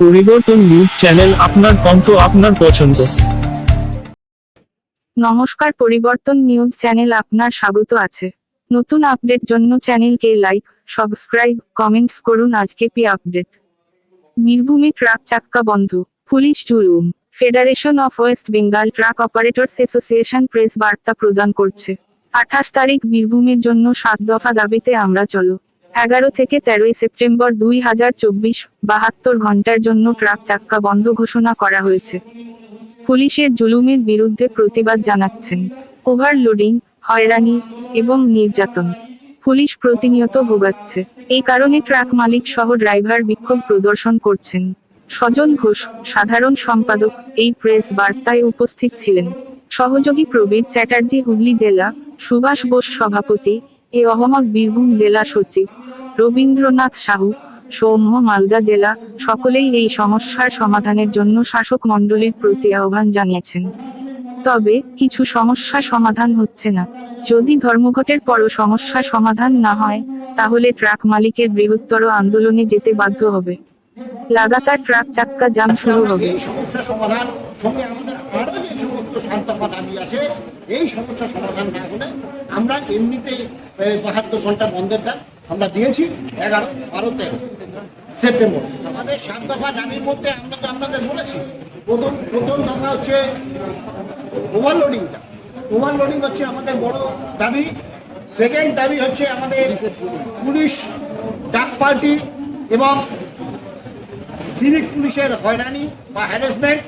পরিবর্তন news channel আপনার কণ্ঠ আপনার পছন্দ। নমস্কার, পরিবর্তন নিউজ চ্যানেল আপনার স্বাগত আছে। নতুন আপডেট জন্য চ্যানেলকে লাইক, সাবস্ক্রাইব, কমেন্টস করুন আজকে পি আপডেট। বীরভূমে ট্রাক চাক্কা বন্ধ, পুলিশ জুলুম। Federation of West Bengal truck operators association press বার্তা প্রদান করছে। আঠাশ তারিখ বীরভূমের জন্য সাত দফা দাবিতে আমরা চলো। এগারো থেকে তেরোই সেপ্টেম্বর দুই হাজার চব্বিশ, বাহাত্তর ঘণ্টার জন্য ট্রাক চাক্কা বন্ধ ঘোষণা করা হয়েছে। পুলিশের জুলুমের বিরুদ্ধে প্রতিবাদ জানাচ্ছেন। ওভারলোডিং, হয়রানি এবং নির্যাতন। পুলিশ প্রতিনিয়ত ভোগাচ্ছে। এই কারণে ট্রাক মালিক সহ ড্রাইভার বিক্ষোভ প্রদর্শন করছেন। সজল ঘোষ, সাধারণ সম্পাদক, এই প্রেস বার্তায় উপস্থিত ছিলেন। সহযোগী প্রবীর চ্যাটার্জি হুগলি জেলা, সুভাষ বোস সভাপতি এ অহমদ বীরভূম জেলা সচিব, রবীন্দ্রনাথ সাহু, সৌম্য মালদা জেলা, সকলেই এই সমস্যার সমাধানের জন্য শাসক মণ্ডলীর প্রতি আহ্বান জানিয়েছেন। তবে, কিছু সমস্যা সমাধান হচ্ছে না। যদি ধর্মঘটের পরও সমস্যা সমাধান না হয়, তাহলে ট্রাক মালিকের বৃহত্তর আন্দোলনে যেতে বাধ্য হবে। লাগাতার ট্রাক চাক্কা জাম শুরু হবে। সমাধান যে দাবি আছে। এই সমস্যা সমাধান না হলে আমরা এমনিতে বাহাত্তর ঘণ্টা বন্ধের ডাক আমরা দিয়েছি এগারো, বারো, তেরো সেপ্টেম্বর। আমাদের সাত দফা দাবির মধ্যে আমরা তো আপনাদের বলেছি। প্রথম প্রথম দফা হচ্ছে ওভারলোডিংটা ওভারলোডিং হচ্ছে আমাদের বড় দাবি। সেকেন্ড দাবি হচ্ছে আমাদের পুলিশ, ডাক পার্টি এবং সিভিক পুলিশের হয়রানি বা হ্যারাসমেন্ট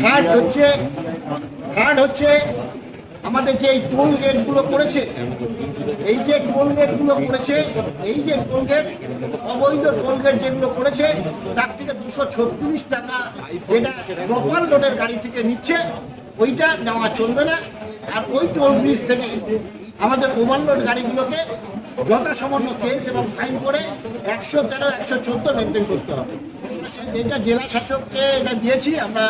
থার্ড হচ্ছে থার্ড হচ্ছে আমাদের যে এই টোল গেটগুলো করেছে, এই যে টোল গেটগুলো করেছে, এই যে টোল গেট অবৈধ টোল গেট যেগুলো করেছে, তার থেকে দুশো ছত্রিশ টাকা যেটা লোকাল রোডের গাড়ি থেকে নিচ্ছে, ওইটা নেওয়া চলবে না। আর ওই টোল ব্রিজ থেকে আমাদের ওভারলোড গাড়িগুলোকে যথাসামান্য কেস এবং ফাইন করে একশো তেরো, একশো চোদ্দ মেনটেন করতে হবে। এটা জেলা শাসককে এটা দিয়েছি, আমরা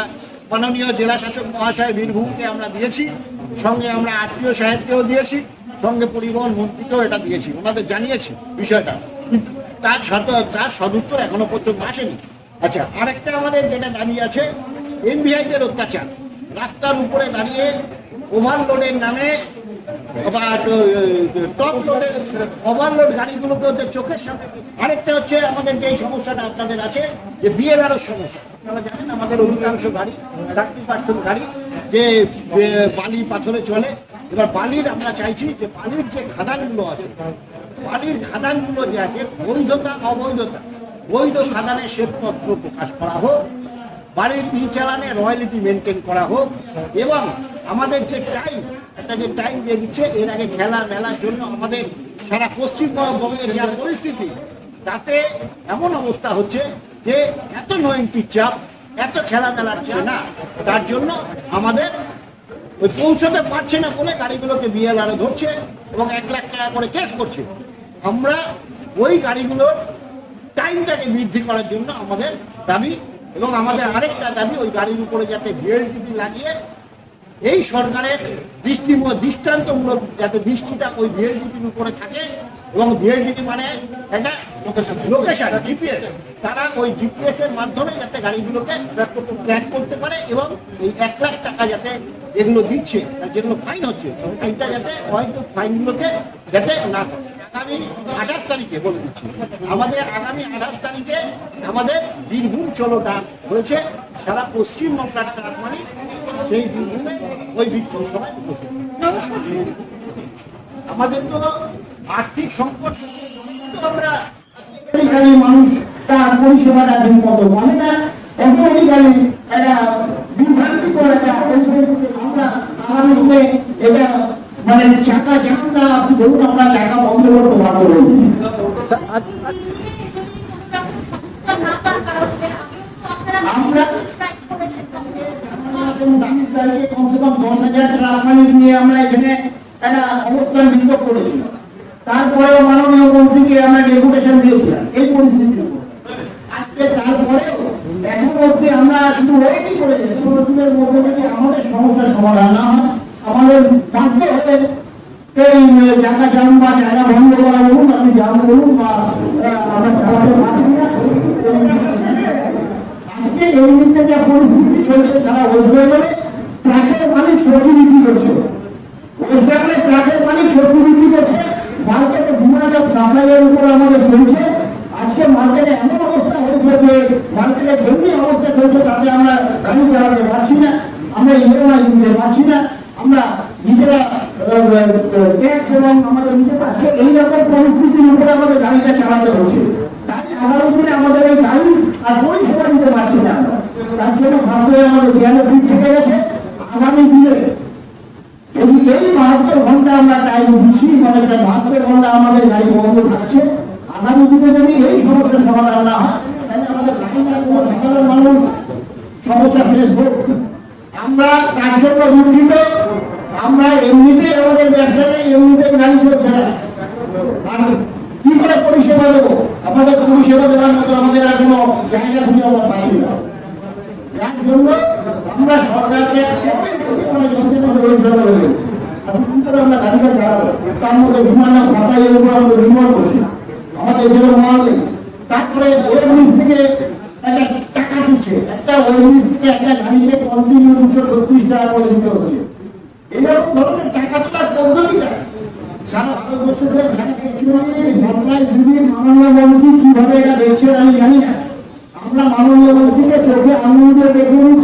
মাননীয় জেলা শাসক মহাশয় বীরভূমকে আমরা দিয়েছি, সঙ্গে আমরা আত্মীয় সাহেবকেও দিয়েছি, সঙ্গে পরিবহন মন্ত্রীকেও এটা দিয়েছি, ওনাদের জানিয়েছি বিষয়টা। তার সত তার সদুত্তর এখনও পর্যন্ত আসেনি। আচ্ছা আরেকটা আমাদের যেটা দাবি আছে এমভিআইদের অত্যাচার। রাস্তার উপরে দাঁড়িয়ে ওভারলোডের নামে বা টপ লোডের ওভারলোড গাড়িগুলোকে ওদের চোখের সামনে আরেকটা হচ্ছে আমাদের যে সমস্যাটা আপনাদের আছে, যে বিএলআর সমস্যা। আপনারা জানেন আমাদের অধিকাংশ গাড়ি থার্টি পার্সেন্ট গাড়ি যে বালি পাথরে চলে। এবার বালির আমরা চাইছি যে বালির যে খাদানগুলো আছে, বালির খাদানগুলো যে আছে, বৈধতা, অবৈধতা, বৈধ খাদানের শ্বেতপত্র প্রকাশ করা হোক। বাড়ির ই চালানে রয়্যালিটি মেনটেন করা হোক এবং আমাদের যে টাইম, একটা যে টাইম দিয়ে দিচ্ছে, এর আগে খেলা মেলার জন্য আমাদের সারা পশ্চিমবঙ্গের যা পরিস্থিতি, তাতে এমন অবস্থা হচ্ছে যে এত নয়নটির চাপ এত খেলা মেলার না। তার জন্য আমাদের ওই পৌঁছতে পারছে না বলে গাড়িগুলোকে বিএল আরও ধরছে এবং এক লাখ টাকা করে কেস করছে। আমরা ওই গাড়িগুলোর টাইমটাকে বৃদ্ধি করার জন্য আমাদের দাবি এবং আমাদের আরেকটা দাবি ওই গাড়ির উপরে যাতে ভিএলটিপি লাগিয়ে এই সরকারের দৃষ্টি দৃষ্টান্তমূলক যাতে দৃষ্টিটা ওই ভিএলটিপির উপরে থাকে এবং ভিএলটিপি মানে একটা লোকেশন জিপিএস তারা ওই জিপিএস এর মাধ্যমে যাতে গাড়িগুলোকে ট্র্যাক করতে পারে এবং এই এক লাখ টাকা যাতে এগুলো দিচ্ছে যেগুলো ফাইন হচ্ছে এইটা যাতে হয়তো ফাইনগুলোকে যাতে না করে। আগামী আঠাশ তারিখে বলে দিচ্ছি। আমাদের আগামী আঠাশ তারিখে আমাদের বীরভূম চলো ডাক হয়েছে। সারা পশ্চিমবঙ্গের ডাক মানে সেই বীরভূমে ওই বিক্ষোভ সভায় উপস্থিত। আমাদের তো আর্থিক সংকট আমরা মানুষ তার পরিষেবাটা ঠিক মতো মানে না? অটোমেটিক্যালি একটা বিভ্রান্তিকর একটা আমরা আগামী দিনে এটা মানে চাকা জামটা আপনি ধরুন আমরা চাকা বন্ধ করতে বাধ্য হয়েছি আমরা দাবিস তারিখে কমসে কম দশ হাজার মালিক নিয়ে আমরা এখানে একটা অবস্থান বিক্ষোভ করেছি। তারপরেও মাননীয় মন্ত্রীকে আমরা ডেপুটেশন দিয়েছিলাম। এই পরিস্থিতির উপর। আজকে তারপরেও এখন অব্দি আমরা শুধু ওয়েটই মধ্যে যদি আমাদের সমস্যার সমাধান না হয়, আমাদের বাধ্য হতে এই জায়গা জাম বা জায়গা বন্ধ করা বলুন, আপনি জাম বলুন বা আমরা চালাতে পারছি না। পরিস্থিতি চলছে, সারা ওয়েস্ট বেঙ্গলে সবজি বিক্রি করছে। ওয়েস্ট বেঙ্গলে ট্রাকের মালিক সবজি বিক্রি করছে। মার্কেটে ডিমান্ড সাপ্লাইয়ের উপর আমাদের চলছে। আজকে মার্কেটে এমন অবস্থা হয়েছে যে মার্কেটে যেমনি অবস্থা চলছে, তাতে আমরা গাড়ি চালাতে পারছি না, আমরা ইএমআই দিতে পারছি না, আমরা নিজেরা ট্যাক্স এবং আমাদের নিজেরা আজকে এইরকম পরিস্থিতির উপরে আমাদের গাড়িটা চালাতে হচ্ছে। তাই আগামী দিনে আমাদের এই গাড়ি আর পরিষেবা দিতে পারছি না। তার জন্য ভারতে আমাদের জ্ঞান থেকে গেছে আগামী দিনে যদি এই বাহাত্তর ঘণ্টা আমরা টাইম দিচ্ছি মানে বাহাত্তর ঘণ্টা আমাদের গাড়ি বন্ধ থাকছে, আগামী দিনে যদি এই সমস্যার সমাধান না হয় আমাদের এমনিতে আমাদের এমনিতে কি করে পরিষেবা দেবো? আমাদের পরিষেবা দেওয়ার মতো আমাদের আর কোনো জায়গা খুঁজে আমরা পাচ্ছি না। যার জন্য আমরা সরকারকে তার আমাদের তারপরে থেকে এটা আমি জানি না। আমরা মাননীয় মন্ত্রীকে চোখে আনন্দ দিয়ে